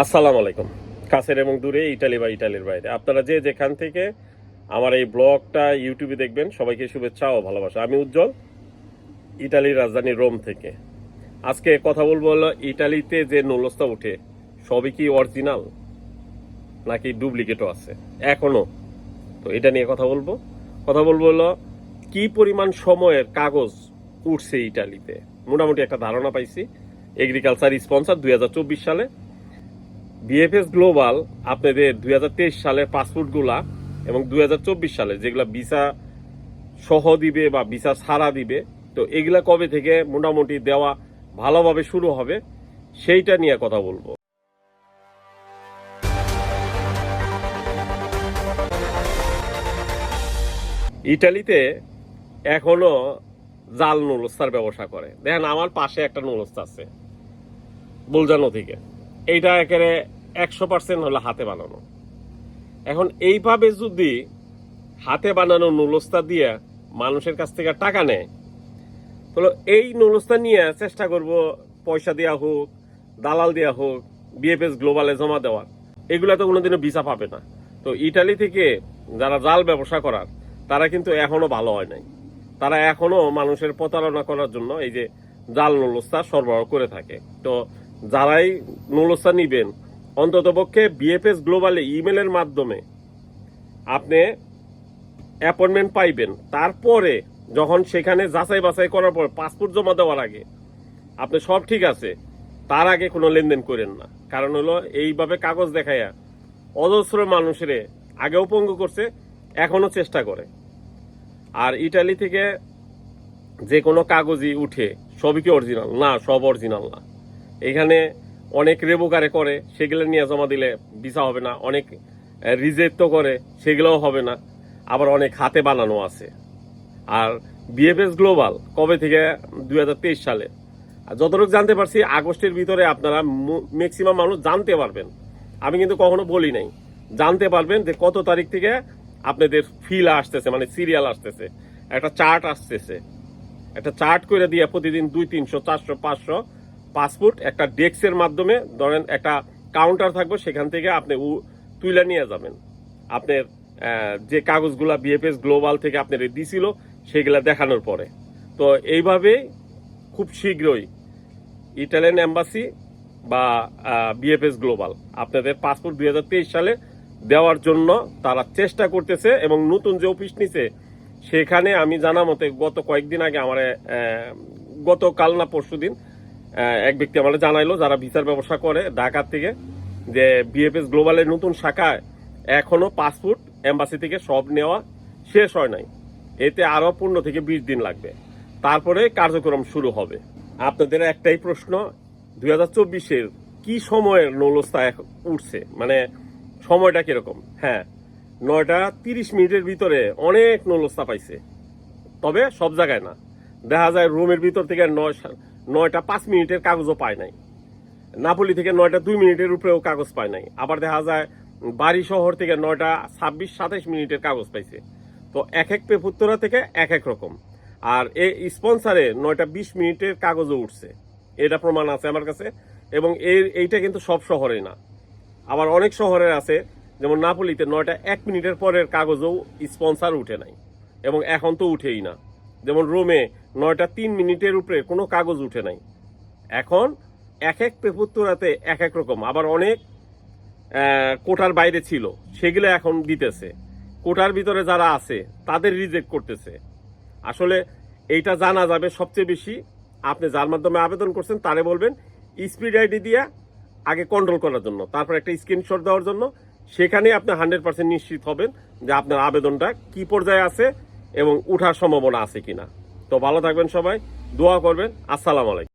আসসালামু আলাইকুম। কাছের এবং দূরে, ইটালি বা ইটালির বাইরে। আপনারা যে যেখান থেকে আমার এই ব্লগটা, ইউটিউবে দেখবেন, সবাইকে শুভেচ্ছা ও ভালোবাসা। আমি উজ্জ্বল, ইটালির রাজধানী রোম থেকে। আজকে কথা বলব হলো ইটালিতে যে নৌলস্তা উঠে, সবই কি অরিজিনাল নাকি ডুপ্লিকেটও আছে? এখনও। তো এটা নিয়ে কথা বলব। কথা বলব হলো, কি পরিমাণ সময়ের কাগজ উঠছে ইটালিতে? মোটামুটি একটা ধারণা পাইছি। এগ্রিকালচার স্পন্সার দুই হাজার চব্বিশ সালে। বিএফএস গ্লোবাল আপনাদের দুই সালের পাসপোর্টগুলা এবং দু হাজার চব্বিশ সালে যেগুলা ভিসা সহ দিবে বা ভিসা ছাড়া দিবে, তো এগুলা কবে থেকে মোটামুটি দেওয়া ভালোভাবে শুরু হবে সেইটা নিয়ে কথা বলব। ইটালিতে এখনও জাল নুলস্তার ব্যবসা করে। দেখেন আমার পাশে একটা নুলস্তা আছে, বুলজানো থেকে। এইটা একেবারে একশো পার্সেন্ট হলো হাতে বানানো। এখন এইভাবে যদি হাতে বানানো নুলস্তা দিয়ে মানুষের কাছ থেকে টাকা নেয়, তাহলে এই নুলস্তা নিয়ে চেষ্টা করব পয়সা দেওয়া হোক, দালাল দেওয়া হোক বিএফএস গ্লোবালে জমা দেওয়ার। এগুলা তো কোনোদিনও ভিসা পাবে না। তো ইটালি থেকে যারা জাল ব্যবসা করার, তারা কিন্তু এখনও ভালো হয় নাই। তারা এখনও মানুষের প্রতারণা করার জন্য এই যে জাল নুলস্তা সরবরাহ করে থাকে। তো যারাই নুলস্তা নিবেন অন্তত পক্ষে বিএফএস গ্লোবালে ইমেলের মাধ্যমে আপনি অ্যাপয়েন্টমেন্ট পাইবেন। তারপরে যখন সেখানে যাচাই বাছাই করার পর পাসপোর্ট জমা দেওয়ার আগে আপনি সব ঠিক আছে, তার আগে কোনো লেনদেন করেন না। কারণ হলো এইভাবে কাগজ দেখাইয়া অজস্র মানুষের আগেও পঙ্গু করছে, এখনও চেষ্টা করে। আর ইটালি থেকে যে কোনো কাগজই উঠে, সবই কি অরিজিনাল না, সব অরিজিনাল না। এখানে অনেক রেবোকারে করে, সেগুলো নিয়ে জমা দিলে ভিসা হবে না, অনেক রিজেক্ট তো করে, সেগুলোও হবে না। আবার অনেক হাতে বানানো আছে। আর বিএফএস গ্লোবাল, কবে থেকে? দুই হাজার তেইশ সালে। আর যতটুকু জানতে পারছি, আগস্টের ভিতরে আপনারা ম্যাক্সিমাম মানুষ জানতে পারবেন। আমি কিন্তু কখনো বলি নাই। জানতে পারবেন যে কত তারিখ থেকে আপনাদের ফিল আসতেছে মানে সিরিয়াল আসতেছে। একটা চার্ট আসতেছে। একটা চার্ট করে দিয়ে প্রতিদিন দুই তিনশো, চারশো, পাঁচশো পাসপোর্ট, একটা ডেস্কের মাধ্যমে ধরেন একটা কাউন্টার থাকবে, সেখান থেকে আপনি তুলে নিয়ে যাবেন। আপনার যে কাগজগুলা বিএফএস গ্লোবাল থেকে আপনার দিছিল, সেগুলা দেখানোর পরে। তো এইভাবে খুব শীঘ্রই ইটালিয়ান এম্বাসি বা বিএফএস গ্লোবাল আপনাদের পাসপোর্ট দু হাজার তেইশ সালে দেওয়ার জন্য তারা চেষ্টা করতেছে এবং নতুন যে অফিস নিছে, সেখানে আমি জানা মতে গত কয়েকদিন আগে আমার গত কাল না পরশু দিন এক ব্যক্তি আমার জানাইলো, যারা ভিসার ব্যবসা করে ঢাকার থেকে, যে বিএফএস গ্লোবালের নতুন শাখায় এখনও পাসপোর্ট এম্বাসি থেকে সব নেওয়া শেষ হয় নাই। এতে আরও পনেরো থেকে বিশ দিন লাগবে। তারপরে কার্যক্রম শুরু হবে। আপনাদের একটাই প্রশ্ন, দুই হাজার চব্বিশের কি সময়ের নৌলস্তা এখন উঠছে? মানে সময়টা কীরকম? হ্যাঁ নয়টা তিরিশ মিনিটের ভিতরে অনেক নৌলস্তা পাইছে। তবে সব জায়গায় না। দেখা যায় রুমের ভিতর থেকে নয় নয়টা পাঁচ মিনিটের কাগজও পায় নাই। নাপোলি থেকে নয়টা দুই মিনিটের উপরেও কাগজ পায় নাই। আবার দেখা যায়, বাড়ি শহর থেকে নয়টা ছাব্বিশ, সাতাইশ মিনিটের কাগজ পাইছে। তো এক এক পেপুত্তরা থেকে এক এক রকম। আর এই স্পন্সারে নয়টা বিশ মিনিটের কাগজও উঠছে। এটা প্রমাণ আছে আমার কাছে। এবং এর, এইটা কিন্তু সব শহরে না। আবার অনেক শহরে আছে, যেমন নাপোলিতে নয়টা এক মিনিটের পরের কাগজও স্পন্সার উঠে নাই। এবং এখন তো উঠেই না। যেমন রোমে নয়টা তিন মিনিটের উপরে কোনো কাগজ উঠে নাই। এখন এক এক পেপুত্তরাতে এক এক রকম। আবার অনেক কোটার বাইরে ছিল, সেগুলো এখন দিতেছে। কোটার ভিতরে যারা আছে, তাদের রিজেক্ট করতেছে। আসলে এইটা জানা যাবে সবচেয়ে বেশি। আপনি যার মাধ্যমে আবেদন করছেন, তারে বলবেন, স্পিড আইডি দিয়ে আগে কন্ট্রোল করার জন্য, তারপর একটা স্ক্রিনশট দেওয়ার জন্য। সেখানে আপনি হান্ড্রেড পার্সেন্ট নিশ্চিত হবেন যে আপনার আবেদনটা কি পর্যায়ে আছে এবং উঠার সম্ভাবনা আছে কিনা। তো ভালো থাকবেন সবাই দোয়া করবেন। আসসালাম আলাইকুম।